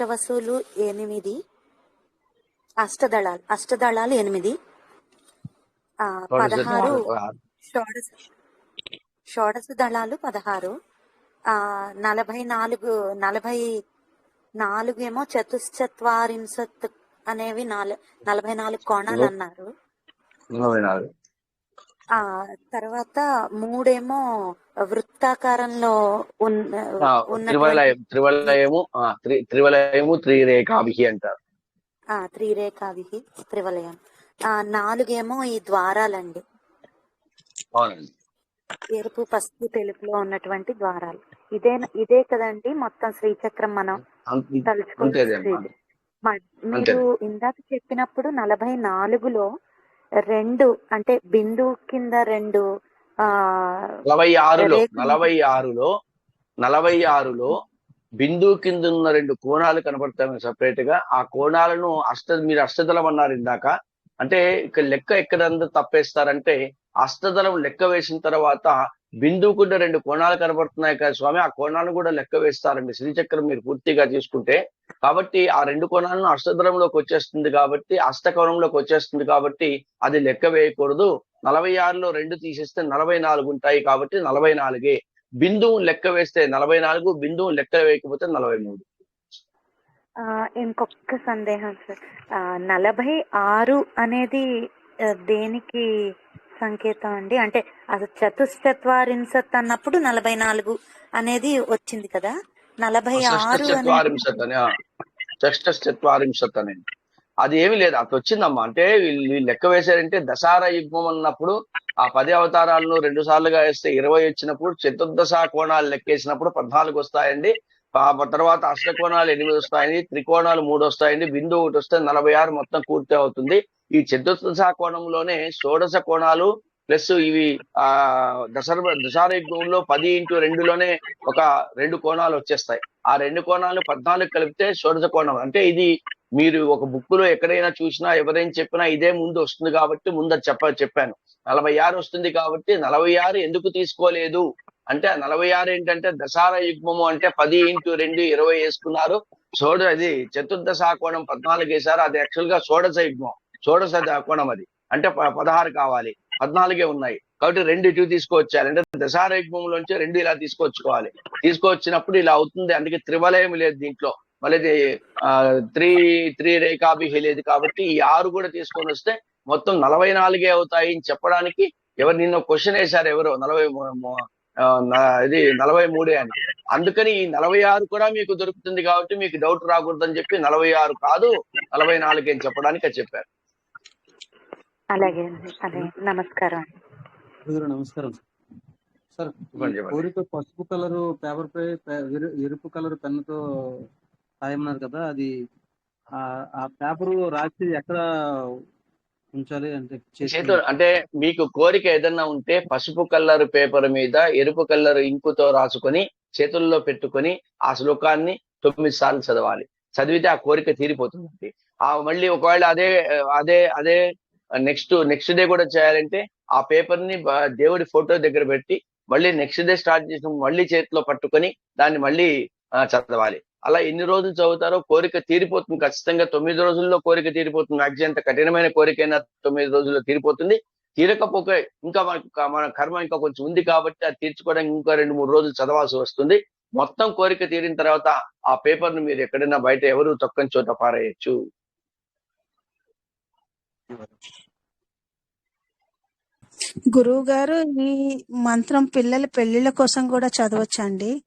అష్టవసులు ఎనిమిది అష్టదళాలు అష్టదళాలు ఎనిమిది ఆ, పదహారు షోడశ షోడశ దళాలు పదహారు ఆ నలభై నాలుగు నలభై నాలుగు ఏమో చతుశ్చత్వారింశత్ అనేవి నాలు నలభై నాలుగు కోణాలు అన్నారు. ఆ తర్వాత మూడేమో వృత్తాకారంలో ఉన్న త్రివలయం త్రివలయము త్రివలయము త్రిరేఖాభిహి అంటారు. ఆ త్రిరేఖావిహి త్రివలయం. ఆ నాలుగేమో ఈ ద్వారాలండి. అవునండి. ఎరుపు పసుపు తెలుపులో ఉన్నటువంటి ద్వారాలు. ఇదే ఇదే కదండి మొత్తం శ్రీచక్రం మనం. మ- మీరు ఇందాక చెప్పినప్పుడు నలభై నాలుగులో రెండు అంటే బిందువు కింద రెండు నలభై ఆరులో నలభై ఆరులో నలభై ఆరులో బిందువు కింద ఉన్న రెండు కోణాలు కనబడతాయి సపరేట్గా ఆ కోణాలను అష్ట మీరు అష్టదళం అన్నారు ఇందాక. అంటే ఇక్కడ లెక్క ఎక్కడ తప్పేస్తారంటే అష్టదళం లెక్క వేసిన తర్వాత బిందువుకుంటే రెండు కోణాలు కనబడుతున్నాయి కదా స్వామి. ఆ కోణాలను కూడా లెక్క వేస్తారండి. శ్రీచక్రం మీరు పూర్తిగా తీసుకుంటే. కాబట్టి ఆ రెండు కోణాలను అష్టద్రంలోకి వచ్చేస్తుంది కాబట్టి అష్టకోణంలోకి వచ్చేస్తుంది కాబట్టి అది లెక్క వేయకూడదు. నలభై ఆరులో రెండు తీసేస్తే నలభై నాలుగు ఉంటాయి కాబట్టి నలభై నాలుగే. బిందువు లెక్క వేస్తే నలభై నాలుగు బిందువు లెక్క వేయకపోతే నలభై మూడు. ఇంకొక సందేహం సార్. నలభై ఆరు అనేది దేనికి సంకేతం అండి. అంటే అసలు అన్నప్పుడు నలభై నాలుగు అనేది వచ్చింది కదా. నలభై ఆరు అనేది అని అని. అది ఏమి లేదు. అది వచ్చిందమ్మా. అంటే వీళ్ళు లెక్క వేశారంటే దశార యుగ్మం అన్నప్పుడు ఆ పది అవతారాలను రెండు సార్లుగా వేస్తే ఇరవై వచ్చినప్పుడు చతుర్దశ కోణాలు లెక్కేసినప్పుడు పద్నాలుగు వస్తాయండి. ఆ తర్వాత అష్టకోణాలు ఎనిమిది వస్తాయండి. త్రికోణాలు మూడు వస్తాయండి. బిందు ఒకటి వస్తే నలభై ఆరు మొత్తం పూర్తి అవుతుంది. ఈ చతుర్దశ కోణంలోనే షోడశ కోణాలు ప్లస్ ఇవి ఆ దశర దశార పది ఇంటూ రెండులోనే ఒక రెండు కోణాలు వచ్చేస్తాయి. ఆ రెండు కోణాలు పద్నాలుగు కలిపితే షోడశ కోణం. అంటే ఇది మీరు ఒక బుక్లో ఎక్కడైనా చూసినా ఎవరైనా చెప్పినా ఇదే ముందు వస్తుంది కాబట్టి ముందు చెప్ప చెప్పాను. నలభై ఆరు వస్తుంది కాబట్టి నలభై ఆరు ఎందుకు తీసుకోలేదు? అంటే నలభై ఆరు ఏంటంటే దశార యుగ్మము అంటే పది ఇంటూ రెండు ఇరవై వేసుకున్నారు. షోడ అది చతుర్దశ కోణం పద్నాలుగు వేశారు అది యాక్చువల్గా షోడశ యుగ్మం. షోడశ కోణం అది. అంటే ప- పదహారు కావాలి. పద్నాలుగే ఉన్నాయి. కాబట్టి రెండు ఇటు తీసుకొచ్చారు అంటే దశారేగ్మంలోంచి రెండు ఇలా తీసుకొచ్చుకోవాలి తీసుకొచ్చినప్పుడు ఇలా అవుతుంది. అందుకే త్రివలయం లేదు దీంట్లో. మళ్ళీ త్రీ త్రీ త్రి రేఖాభిహి లేదు కాబట్టి ఈ ఆరు కూడా తీసుకొని వస్తే మొత్తం నలభై నాలుగే అవుతాయి అని చెప్పడానికి ఎవరు నిన్న క్వశ్చన్ వేశారు ఎవరు? నలభై ఇది నలభై మూడే అని. అందుకని ఈ నలభై ఆరు కూడా మీకు దొరుకుతుంది కాబట్టి మీకు డౌట్ రాకూడదని చెప్పి నలభై ఆరు కాదు నలభై నాలుగు అని చెప్పడానికి చెప్పారు. అలాగే అదే నమస్కారం నమస్కారం. సార్. కోరిక పసుపు కలరు పేపర్ పై పే- ఎరు- ఎరుపు కలర్ పెన్నుతో రాయమన్నారు కదా అది ఆ ఆ పేపర్ రాసి ఎక్కడ ఉంచాలి అంటే చేతి- చేతులు అంటే మీకు కోరిక ఏదన్నా ఉంటే పసుపు కలర్ పేపర్ మీద ఎరుపు కలర్ ఇంకుతో రాసుకొని చేతుల్లో పెట్టుకొని ఆ శ్లోకాన్ని తొమ్మిది సార్లు చదవాలి. చదివితే ఆ కోరిక తీరిపోతుంది ఆ మళ్ళీ ఒకవేళ అదే అదే అదే నెక్స్ట్ నెక్స్ట్ డే కూడా చేయాలంటే ఆ పేపర్ని దేవుడి ఫోటో దగ్గర పెట్టి మళ్ళీ నెక్స్ట్ డే స్టార్ట్ చేసిన మళ్ళీ చేతిలో పట్టుకొని దాన్ని మళ్ళీ చదవాలి. అలా ఎన్ని రోజులు చదువుతారో కోరిక తీరిపోతుంది. ఖచ్చితంగా తొమ్మిది రోజుల్లో కోరిక తీరిపోతుంది. మ్యాక్సిమం ఎంత కఠినమైన కోరికైనా తొమ్మిది రోజుల్లో తీరిపోతుంది. తీరకపోతే ఇంకా మనకు మన కర్మ ఇంకా కొంచెం ఉంది కాబట్టి అది తీర్చుకోవడానికి ఇంకా రెండు మూడు రోజులు చదవాల్సి వస్తుంది. మొత్తం కోరిక తీరిన తర్వాత ఆ పేపర్ను మీరు ఎక్కడైనా బయట ఎవరు తొక్కని చోట పారేయచ్చు. గురువు గారు ఈ మంత్రం పిల్లల పెళ్ళిళ్ళ కోసం కూడా చదవచ్చండి.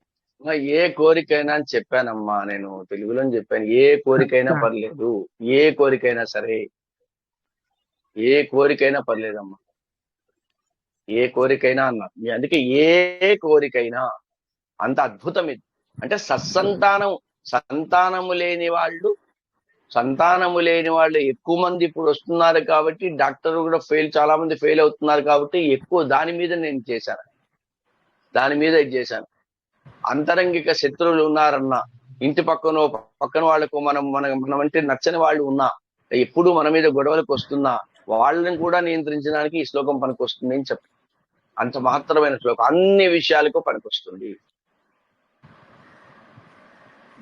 ఏ కోరికైనా అని చెప్పానమ్మా నేను తెలుగులో చెప్పాను. ఏ కోరికైనా పర్లేదు. ఏ కోరికైనా సరే. ఏ కోరికైనా పర్లేదమ్మా. ఏ కోరికైనా అన్నా. మీ- అందుకే ఏ కోరికైనా అంత అద్భుతం ఇది. అంటే సత్సంతానం సంతానము లేని వాళ్ళు సంతానము లేని వాళ్ళు ఎక్కువ మంది ఇప్పుడు వస్తున్నారు కాబట్టి డాక్టర్ కూడా ఫెయిల్ చాలా మంది ఫెయిల్ అవుతున్నారు కాబట్టి ఎక్కువ దాని మీద నేను చేశాను. దాని మీద ఇది చేశాను. అంతరంగిక శత్రువులు ఉన్నారన్నా ఇంటి పక్కన పక్కన వాళ్ళకు మనం మన మనం అంటే నచ్చని వాళ్ళు ఉన్నా ఎప్పుడు మన మీద గొడవలకు వస్తున్నా వాళ్ళని కూడా నియంత్రించడానికి ఈ శ్లోకం పనికొస్తుంది అని చెప్పి అంత మహత్తరమైన శ్లోకం. అన్ని విషయాలకు పనికొస్తుంది.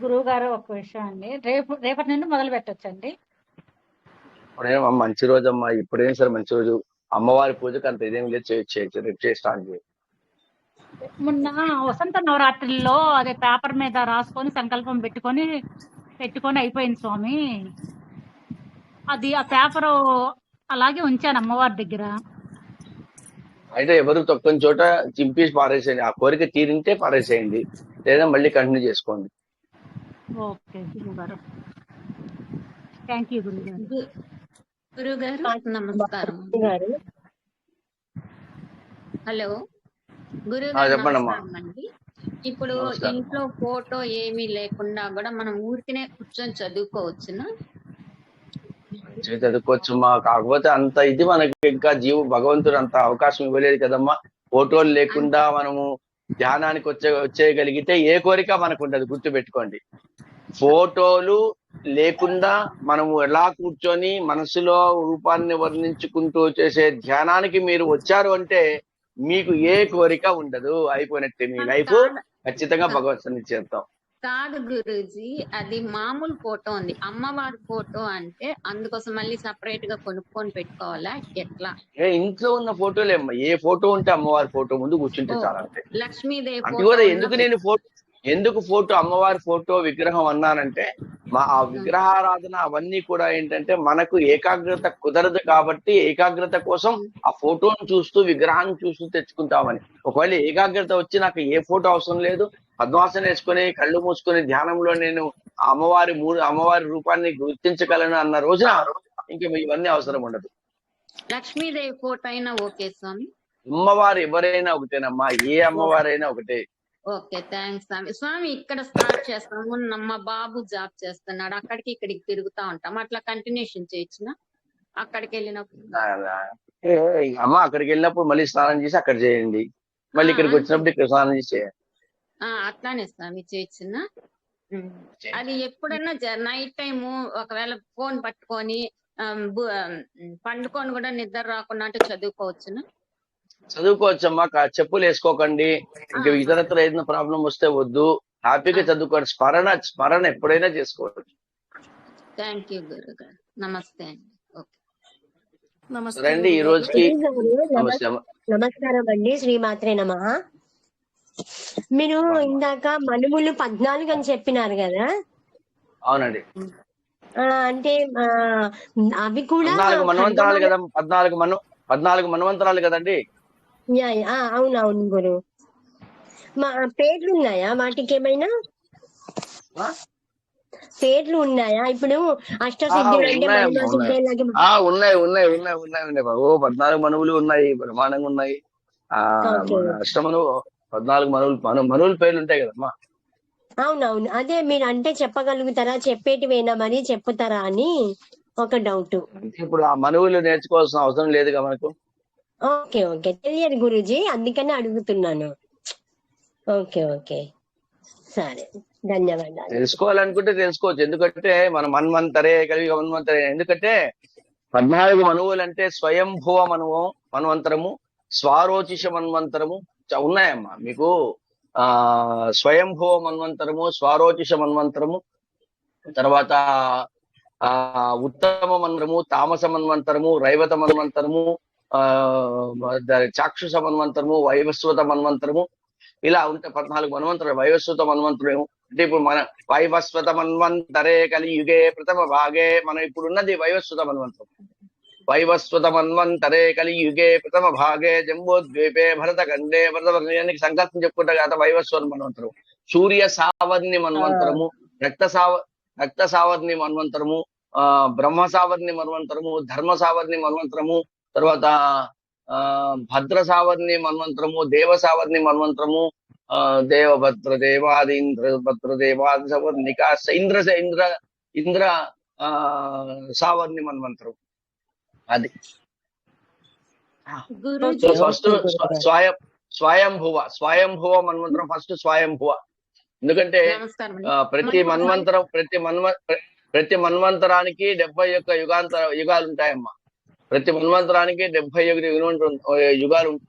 గురువు గారు ఒక విషయం అండి. రేపు రేపటి నుండి మొదలు పెట్టొచ్చండి. ఇప్పుడేం అమ్మ మంచి రోజు అమ్మా ఇప్పుడేం సరే మంచి రోజు? అమ్మవారి పూజకు అంత ఇదేం లేదు చేయొచ్చు రేపు చేసి స్టార్ట్ చేయి మొన్న వసంత నవరాత్రిలో అదే పేపర్ మీద రాసుకొని సంకల్పం పెట్టుకొని పెట్టుకొని అయిపోయింది స్వామి. అది ఆ పేపర్ అలాగే ఉంచాను అమ్మవారి దగ్గర. అయితే ఎవరు తొక్కని చోట చింపేసి పారేసేయండి. ఆ కోరిక తీరింటే పారేసేయండి. లేదా మళ్ళీ కంటిన్యూ చేసుకోండి. ఓకే గురువు గారు థ్యాంక్ యూ గురువు గారు గురుగారు నమస్కారం. హలో. గురుగారు అండి ఇప్పుడు. ఇంట్లో ఫోటో ఏమీ లేకుండా కూడా మనం ఊరికనే కూర్చొని చదువుకోవచ్చునా? చదువుకోవచ్చు మా కాకపోతే అంత ఇది మనకి ఇంకా జీవు భగవంతుడు అంత అవకాశం ఇవ్వలేదు కదమ్మా. ఫోటోలు లేకుండా మనము ధ్యానానికి వచ్చే వచ్చేయగలిగితే ఏ కోరిక మనకు ఉండదు గుర్తు పెట్టుకోండి ఫోటోలు లేకుండా మనము ఎలా కూర్చొని మనసులో రూపాన్ని వర్ణించుకుంటూ చేసే ధ్యానానికి మీరు వచ్చారు అంటే మీకు ఏ కోరిక ఉండదు అయిపోయినట్టే మీ లైఫ్. ఖచ్చితంగా భగవత్ సన్నిధి చేద్దాం కాదు గురూజీ అది మామూలు ఫోటో ఉంది. అమ్మవారి ఫోటో అంటే అందుకోసం మళ్ళీ సపరేట్గా కొనుక్కొని పెట్టుకోవాలా? ఎట్లా? ఇంట్లో ఉన్న ఫోటోలే ఏ ఫోటో ఉంటే అమ్మవారి ఫోటో ముందు కూర్చుంటే. చాలా లక్ష్మీదేవి ఎందుకు నేను ఫోటో ఎందుకు ఫోటో అమ్మవారి ఫోటో విగ్రహం అన్నానంటే మా ఆ విగ్రహారాధన అవన్నీ కూడా ఏంటంటే మనకు ఏకాగ్రత కుదరదు కాబట్టి ఏకాగ్రత కోసం ఆ ఫోటోను చూస్తూ విగ్రహాన్ని చూస్తూ తెచ్చుకుంటామని. ఒకవేళ ఏకాగ్రత వచ్చి నాకు ఏ ఫోటో అవసరం లేదు పద్మాసనం వేసుకొని కళ్ళు మూసుకొని ధ్యానంలో నేను అమ్మవారి మూడు అమ్మవారి రూపాన్ని గుర్తించగలను అన్న రోజున ఇంక ఇవన్నీ అవసరం ఉండదు. లక్ష్మీదేవి ఫోటో అయినా ఓకే స్వామి. అమ్మవారు ఎవరైనా ఒకటేనమ్మా. ఏ అమ్మవారైనా ఒకటే. ఓకే థ్యాంక్స్ స్వామి. స్వామి ఇక్కడ స్టార్ట్ చేస్తాము. నా- మా బాబు జాబ్ చేస్తున్నాడు. అక్కడికి ఇక్కడికి తిరుగుతా ఉంటాం. అట్లా కంటిన్యూషన్ చేయొచ్చునా అక్కడికి వెళ్ళినప్పుడు. అమ్మ అక్కడికి వెళ్ళినప్పుడు మళ్ళీ స్నానం చేసి అక్కడ చేయండి. మళ్ళీ ఇక్కడికి వచ్చినప్పుడు ఇక్కడ స్నానం చేసి చేయండి అట్లానే స్వామి ఉమ్. అది ఎప్పుడన్నా నైట్ టైము ఒకవేళ ఫోన్ పట్టుకొని పండుకొని కూడా నిద్ర రాకుండా అంటే చదువుకోవచ్చునా? చదువుకోవచ్చమ్మా కా- చెప్పులు వేసుకోకండి. ఇంకా ఇతరత్ర ఏదైనా ప్రాబ్లం వస్తే వద్దు. హ్యాపీగా చదువుకోండి. స్మరణ స్మరణ ఎప్పుడైనా చేసుకోవచ్చు. థ్యాంక్ యూ గురుగారు. నమస్తే అండి. రండి ఈ రోజుకి. నమస్కారం అండి. శ్రీమాత్రే నమ. మీరు ఇందాక మనుములు పద్నాలుగు అని చెప్పినారు కదా? అవునండి. అంటే అవి కూడా పద్నాలుగు మన్వంతరాలు ఖడ్గమాల- కదా పద్నాలుగు మను పద్నాలుగు మన్వంతరాలు కదండి? అవునవును గురు. మా పేర్లు ఉన్నాయా వాటికి ఏమైనా? పేర్లు ఉన్నాయా? ఇప్పుడు అష్టసిద్ధులు అంటే మహిమా ఉన్నాయి. ఉన్నాయి ఉన్నాయి ఉన్నాయి ఉన్నాయి బాబు. పద్నాలుగు మనువులు ఉన్నాయి బ్రహ్మాండంగా ఉన్నాయి. అష్టమను పద్నాలుగు మనువులు మను మనువుల పేర్లు ఉంటాయి కదమ్మా. అవునవును. అదే మీరు అంటే చెప్పగలుగుతారా చెప్పేటివేనా మరి చెప్పుతారా అని ఒక డౌట్. ఇప్పుడు ఆ మనువులు నేర్చుకోవాల్సిన అవసరం లేదుగా మనకు? Okay okay. తెలియదు గురూజీ అందుకని అడుగుతున్నాను. Okay okay. సరే. ధన్యవాదాలు. తెలుసుకోవాలనుకుంటే తెలుసుకోవచ్చు. ఎందుకంటే మన మన్వంతరే కలిగి మన్వంతరే ఎందుకంటే పద్నాలుగు మనువులు అంటే స్వయంభువ మనువు మన్వంతరము స్వారోచిష మన్వంతరము ఉన్నాయమ్మా. మీకు ఆ స్వయంభవ మన్వంతరము స్వారోచిష మన్వంతరము తర్వాత ఆ ఉత్తమ మన్వంతరము తామస మన్వంతరము రైవత మన్వంతరము ఆ ద- చాక్షుష మన్వంతరము వైవస్వత మన్వంతరము ఇలా ఉంటే పద్నాలుగు మన్వంతరం వైవస్వత మన్వంతరము అంటే ఇప్పుడు మన వైవస్వత మన్వంతరే కలియుగే ప్రథమ భాగే మనం ఇప్పుడు ఉన్నది వైవస్వత మన్వంతరం. వైవస్వత మన్వంతరే కలియుగే ప్రథమ భాగే జంబోద్వీపే భరత ఖండే భరతవర్ణానికి సంకల్పం చెప్పుకుంటా కదా వైవస్వత మన్వంతరం సూర్య సావర్ణి మన్వంతరము రక్త సావ రక్త సావర్ణి మన్వంతరము ఆ బ్రహ్మ సావర్ణి మన్వంతరము ధర్మ సావర్ణి మన్వంతరము తర్వాత ఆ భద్ర సావర్ణి మన్వంతరము దేవ సావర్ణి మన్వంతరము ఆ దేవభద్ర దేవాది ఇంద్ర భద్ర దేవాది సవర్ణిక ఇంద్ర ఇంద్ర ఇంద్ర ఆ సావర్ణి మన్వంతరం అది. సో ఫస్ట్ స్వయం స్వయంభువ స్వయంభువ మన్వంతరం ఫస్ట్ స్వయంభువ. ఎందుకంటే ప్రతి మన్వంతరం. ప్రతి మన్వ ప్ర- ప్రతి మన్వంతరానికి డెబ్బై యొక్క యుగాంతర యుగాలు ఉంటాయమ్మా ప్రతి మన్వంతరానికి డెబ్బై ఒకటి యుగం- యుగాలు.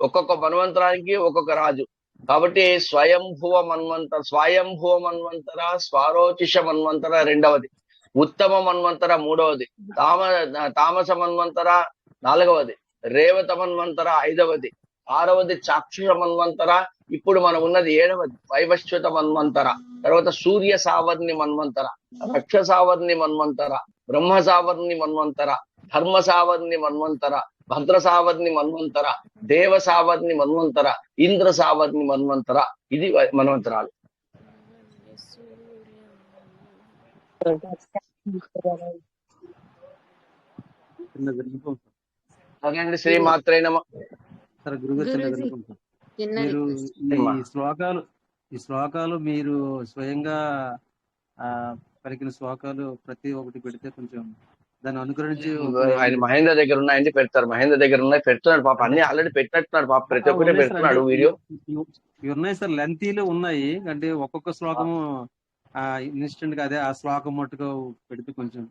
ఒక్కొక్క మన్వంతరానికి ఒక్కొక్క రాజు. కాబట్టి స్వయంభువ మన్వంతర స్వయంభువ మన్వంతర స్వారోచిష మన్వంతర రెండవది. ఉత్తమ మన్వంతర మూడవది. తామ తామస మన్వంతర నాలుగవది. రేవత మన్వంతర ఐదవది. ఆరవది చాక్షుష మన్వంతర ఇప్పుడు మనం ఉన్నది ఏడవది. వైవశ్వత మన్వంతర తర్వాత సూర్య సావర్ణి మన్వంతర రక్ష సావర్ణి మన్వంతర బ్రహ్మ సావర్ణి మన్వంతర ధర్మ సావర్ణి మన్వంతర భద్ర సావర్ణి మన్వంతర దేవ సావర్ణి మన్వంతర ఇంద్ర సావర్ణి మన్వంతర ఇది మన్వంతరాలు. అండి శ్రీ మాత్రే నమ. సార్ గురుగారు మీరు ఈ. శ్లోకాలు ఈ శ్లోకాలు మీరు స్వయంగా ఆ పలికిన శ్లోకాలు ప్రతి ఒక్కటి పెడితే కొంచెం దాన్ని అనుకరించి ఆయన మహేంద్ర దగ్గర ఉన్నాయండి పెడతారు. మహేంద్ర దగ్గర ఉన్నాయి పెడుతున్నాడు పాప. అన్ని ఆల్రెడీ పెట్టినట్టున్నాడు పాప. ప్రతి ఒక్కటి పెడుతున్నాడు వీడియో. ఉన్నాయి సార్ లెంతీలో ఉన్నాయి. అంటే ఒక్కొక్క శ్లోకము ఆ ఇన్స్టెంట్గా అదే ఆ శ్లోకం మట్టుగా పెడితే కొంచెం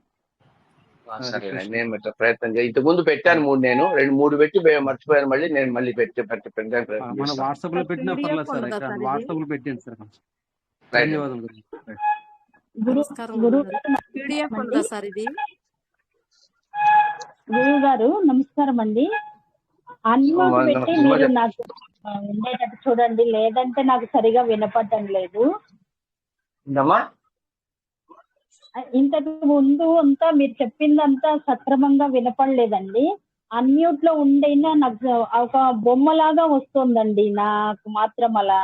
సరే నేను పెట్ట ప్రయత్నం చేయ. ఇంతకు ముందు పెట్టాను మూడు నేను రెండు మూడు పెట్టి మర్చిపోయాను మళ్ళీ నేను మళ్ళీ పెట్టి మన వాట్సాప్లో పెట్టినా పర్లేదు సార్? వాట్సాప్లో పెట్టండి సార్. ధన్యవాదాలు గురు. గురు నమస్కారం గురు గురుగారు పీడిఎఫ్ ఉందా సార్ ఇది? గురువు గారు నమస్కారం అండి. పెట్టి. మీరు నాకు ఉండేటట్టు చూడండి. లేదంటే నాకు సరిగా వినపడటం లేదు. ఇంతకు ముందు అంతా మీరు చెప్పిందంతా సక్రమంగా వినపడలేదండి. అన్మ్యూట్లో ఉండైనా నాకు ఒక బొమ్మలాగా వస్తుందండి నాకు మాత్రం అలా.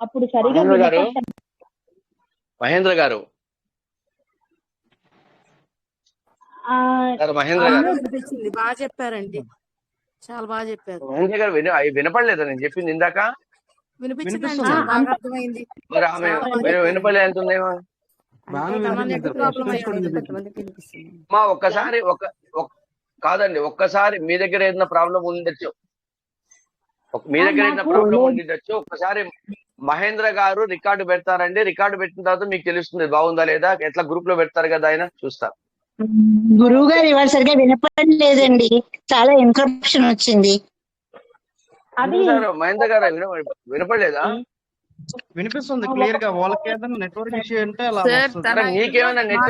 అప్పుడు సరిగా మహేంద్ర గారు? మహేంద్ర గారు? బాగా చెప్పారండి. చాలా బాగా చెప్పారు. మహేంద్ర గారు విన అవి వినపడలేదా? నేను చెప్పింది ఇందాక. మా ఒక్కసారి ఒక కాదండి ఒక్కసారి మీ దగ్గర ఏదైనా ప్రాబ్లం ఉండొచ్చు మీ దగ్గర ఏదైనా ప్రాబ్లం. ఉండొచ్చు ఒక్కసారి మహేంద్ర గారు రికార్డు పెడతారండి. రికార్డు పెట్టిన తర్వాత మీకు తెలుస్తుంది బాగుందా లేదా? ఎట్లా గ్రూప్లో పెడతారు కదా ఆయన? చూస్తా. గురువు గారు ఇవాళ సరిగా వినపడలేదండి చాలా ఇన్కరప్షన్ వచ్చింది. అది మహేంద్ర గారు విన- వినపడలేదా? వినిపిస్తుంది క్లియర్గా వాళ్ళకి ఏదైనా నెట్వర్క్ ఇష్యూ అంటే అలా మీకేమైనా నెట్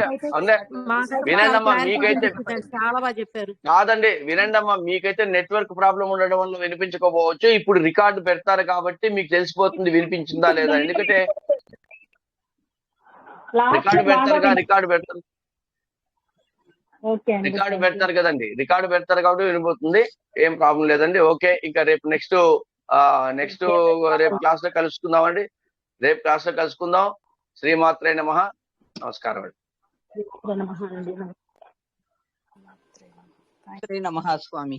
వినండమ్మా, చాలా మీకైతే-. చాలా బాగా చెప్పారు. కాదండి వినండి అమ్మా మీకైతే నెట్వర్క్ ప్రాబ్లం ఉండడం వల్ల వినిపించకపోవచ్చు. ఇప్పుడు రికార్డు పెడతారు కాబట్టి మీకు తెలిసిపోతుంది వినిపించిందా లేదా? ఎందుకంటే రికార్డు పెడతారుగా రికార్డు పెడతారు. రికార్డు పెడతారు కదండి. రికార్డు పెడతారు కాబట్టి వినిపోతుంది ఏం ప్రాబ్లం లేదండి. ఓకే. ఇంకా రేపు నెక్స్ట్ నెక్స్ట్ రేపు క్లాస్లో కలుసుకుందామండి. రేపు క్లాస్లో కలుసుకుందాం శ్రీమాత్రే నమ. నమస్కారం అండి. నమః అండి. శ్రీ నమః స్వామి.